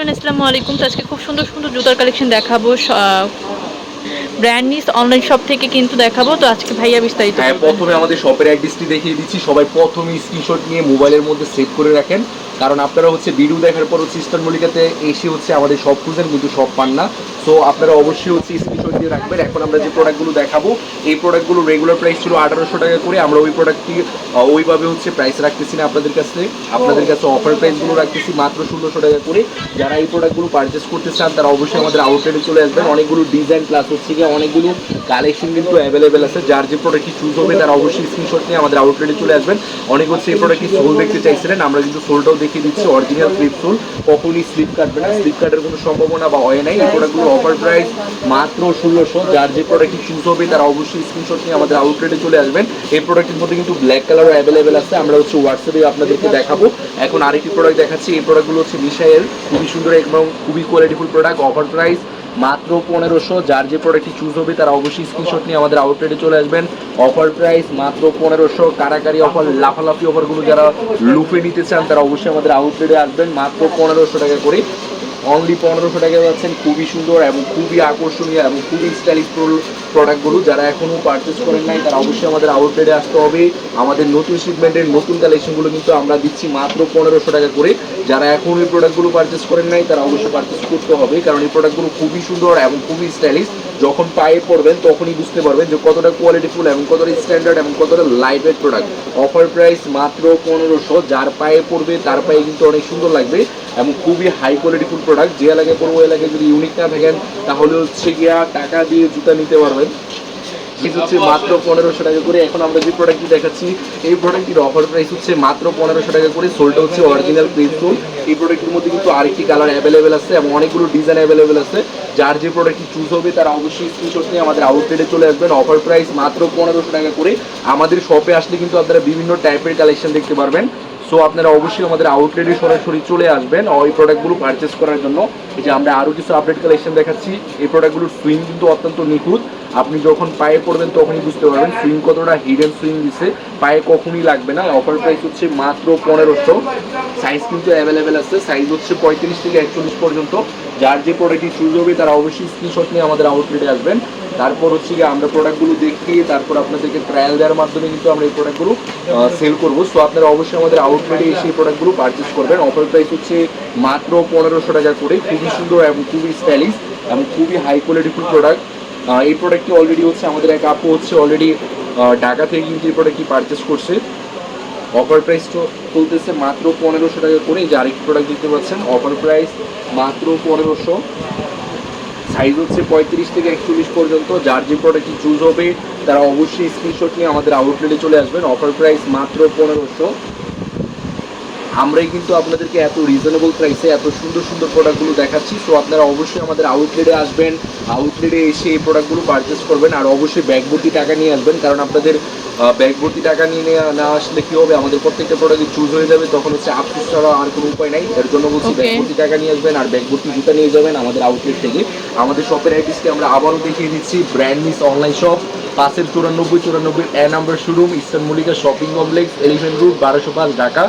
আসসালামু আলাইকুম তো আজকে খুব সুন্দর সুন্দর জুতার কালেকশন দেখাবো। ব্র্যান্ড নিস অনলাইন শপ থেকে কিন্তু দেখাবো। তো আজকে ভাইয়া বিস্তারিত হ্যাঁ প্রথমে আমাদের শপের অ্যাড্রেসটি দেখিয়ে দিচ্ছি। সবাই প্রথমে স্ক্রিনশট নিয়ে মোবাইলের মধ্যে সেভ করে রাখেন। কারণ আপনারা হচ্ছে ভিডিও দেখার পর হচ্ছে ইস্টার্ন মল্লিকাতে এসে হচ্ছে আমাদের সব খুঁজেন কিন্তু সব পান না। সো আপনারা অবশ্যই হচ্ছে স্ক্রিনশট দিয়ে রাখবেন। এখন আমরা যে প্রোডাক্টগুলো দেখাবো এই প্রোডাক্টগুলো রেগুলার প্রাইস ছিল আঠারোশো টাকা করে। আমরা ওই প্রোডাক্টটি ওইভাবে হচ্ছে প্রাইস রাখতেছি না আপনাদের কাছে। আপনাদের কাছে অফার প্রাইসগুলো রাখতেছি মাত্র ষোলোশো টাকা করে। যারা এই প্রোডাক্টগুলো পারচেস করতে চান তারা অবশ্যই আমাদের আউটলেটে চলে আসবেন। অনেকগুলো ডিজাইন প্লাস হচ্ছে গিয়ে অনেকগুলো কালেকশন কিন্তু অ্যাভেলেবেল আছে। যার যে প্রোডাক্টটি চুজ হবে, তারা অবশ্যই স্ক্রিনশট নিয়ে আমাদের আউটলেটে চলে আসবেন। অনেক হচ্ছে এই প্রোডাক্টটি সোল দেখতে চাইছিলেন। আমরা কিন্তু সোলটাও দেখিয়ে দিচ্ছি। অরিজিনাল ফ্লিপ সোল কখনই স্লিপ কাটবে না। স্লিপ কাটের কোনো সম্ভাবনা বা হয় নাই। এই প্রোডাক্টগুলো অফার প্রাইস মাত্র ষোলোশো। যার যে প্রোডাক্টটি চুজ হবে, তারা অবশ্যই স্ক্রিনশট নিয়ে আমাদের আউটলেটে চলে আসবেন। এই প্রোডাক্টের মধ্যে কিন্তু ব্ল্যাক কালারও অ্যাভেলেবেল আছে। আমরা হচ্ছে হোয়াটসঅ্যাপে আপনাদেরকে দেখাবো। এখন আরেকটি প্রোডাক্ট দেখাচ্ছি। এই প্রোডাক্টগুলো হচ্ছে মিশাইল খুবই সুন্দর এবং খুবই কোয়ালিটিফুল প্রোডাক্ট অফার প্রাইস মাত্র পনেরোশো, যার যে প্রোডাক্টটি চুজ হবে, তারা অবশ্যই স্ক্রিনশট নিয়ে আমাদের আউটলেটে চলে আসবেন। অফার প্রাইস মাত্র পনেরোশো কারাকারি অফার লাফালাফি অফারগুলো যারা লুপে নিতে চান, তারা অবশ্যই আমাদের আউটলেটে আসবেন। মাত্র পনেরোশো টাকা করে অনলি পনেরোশো টাকা পাচ্ছেন, খুবই সুন্দর এবং খুবই আকর্ষণীয় এবং খুবই স্টাইলিশ প্রোডাক্টগুলো যারা এখনও পারচেস করেন নাই, তারা অবশ্যই আমাদের আউটলেটে আসতে হবে। আমাদের নতুন শিপমেন্টের নতুন কালেকশনগুলো কিন্তু আমরা দিচ্ছি মাত্র পনেরোশো টাকা করে। যারা এখন এই প্রোডাক্টগুলো পারচেস করেন নাই, তারা অবশ্যই পারচেস করতে হবে, কারণ এই প্রোডাক্টগুলো খুবই সুন্দর এবং খুবই স্টাইলিশ যখন পায়ে পড়বেন, তখনই বুঝতে পারবেন যে কতটা কোয়ালিটিফুল এবং কতটা স্ট্যান্ডার্ড এবং কতটা light weight product offer price মাত্র পনেরোশো, যার পায়ে পড়বে, তার পায়ে কিন্তু অনেক সুন্দর লাগবে। এবং খুবই হাই কোয়ালিটি কোয়ালিটিফুল প্রোডাক্ট যে এলাকায় করব এলাকায় যদি ইউনিক না থাকেন, তাহলে হচ্ছে গিয়া টাকা দিয়ে জুতা নিতে পারবেন। প্রাইস হচ্ছে মাত্র পনেরোশো টাকা করে। এখন আমরা যে প্রোডাক্টটি দেখাচ্ছি, এই প্রোডাক্টটির অফার প্রাইস হচ্ছে মাত্র পনেরোশো টাকা করে। সোলটা হচ্ছে অরিজিনাল প্রিন্ট সোল এই প্রোডাক্টের মধ্যে কিন্তু আরেকটি কালার অ্যাভেলেবেল আছে এবং অনেকগুলো ডিজাইন অ্যাভেলেবেল আছে। যার যে প্রোডাক্টটি চুজ হবে, তারা অবশ্যই স্ক্রিনশট নিয়ে আমাদের আউটলেটে চলে আসবেন। অফার প্রাইস মাত্র পনেরোশো টাকা করে। আমাদের শপে আসলে কিন্তু আপনারা বিভিন্ন টাইপের কালেকশন দেখতে পারবেন। সো আপনারা অবশ্যই আমাদের আউটলেটে সরাসরি চলে আসবেন, ওই প্রোডাক্টগুলো পারচেস করার জন্য। এই যে আমরা আরও কিছু আপডেট কালেকশন দেখাচ্ছি, এই প্রোডাক্টগুলোর সুইং কিন্তু অত্যন্ত নিখুঁত। আপনি যখন পায়ে পড়বেন তখনই বুঝতে পারবেন সুইং কতটা হিডেন সুইং দিছে। পায়ে কখনই লাগবে না। অফার প্রাইস হচ্ছে মাত্র পনেরোশো। সাইজ কিন্তু অ্যাভেলেবেল আছে। সাইজ হচ্ছে পঁয়ত্রিশ থেকে একচল্লিশ পর্যন্ত। যার যে প্রোডাক্টটি চুজ হবে, তারা অবশ্যই স্ক্রিনশট নিয়ে আমাদের আউটলেটে আসবেন। তারপর হচ্ছে গিয়ে আমরা প্রোডাক্টগুলো দেখিয়ে তারপর আপনাদেরকে ট্রায়াল দেওয়ার মাধ্যমে কিন্তু আমরা এই প্রোডাক্টগুলো সেল করব। সো আপনারা অবশ্যই আমাদের আউটলেটে এসে এই প্রোডাক্টগুলো পারচেস করবেন। অফার প্রাইস হচ্ছে মাত্র পনেরোশো টাকা করে। খুবই সুন্দর এবং খুবই স্টাইলিশ এবং খুবই হাই কোয়ালিটিফুল প্রোডাক্ট এই প্রোডাক্টটি অলরেডি হচ্ছে, আমাদের এক আপু হচ্ছে অলরেডি ঢাকা থেকে কিন্তু এই প্রোডাক্টটি পারচেস করছে। অফার প্রাইস তো চলতেছে মাত্র পনেরোশো টাকা করে যে আরেকটি প্রোডাক্ট দেখতে পাচ্ছেন অফার প্রাইস মাত্র পনেরোশো। সাইজ হচ্ছে পঁয়ত্রিশ থেকে একচল্লিশ পর্যন্ত, যার যে প্রোডাক্টটি চুজ হবে, তারা অবশ্যই স্ক্রিনশট নিয়ে আমাদের আউটলেটে চলে আসবেন। অফার প্রাইস মাত্র পনেরোশো। আমরাই কিন্তু আপনাদেরকে এত রিজনেবল প্রাইসে এত সুন্দর সুন্দর প্রোডাক্টগুলো দেখাচ্ছি। সো আপনারা অবশ্যই আমাদের আউটলেটে আসবেন আউটলেটে এসে এই প্রোডাক্টগুলো পারচেস করবেন আর অবশ্যই ব্যাগ ভর্তি টাকা নিয়ে আসবেন। কারণ আপনাদের ব্যাগ ভর্তি টাকা নিয়ে না আসলে কী হবে? আমাদের প্রত্যেকটা প্রোডাক্ট চুজ হয়ে যাবে। তখন হচ্ছে আফসোস ছাড়া আর কোনো উপায় নাই। এর জন্য বলছি Okay. ব্যাগ ভর্তি টাকা নিয়ে আসবেন আর ব্যাগ ভর্তি জুতা নিয়ে যাবেন আমাদের আউটলেট থেকে। আমাদের শপের অ্যাড্রেসকে আমরা আবারও দেখিয়ে দিচ্ছি। ব্র্যান্ড মিস অনলাইন শপ পাশের চুরানব্বই চুরানব্বই A number showroom eastern Mallika shopping complex elephant road বারোশো পাঁচ ঢাকা।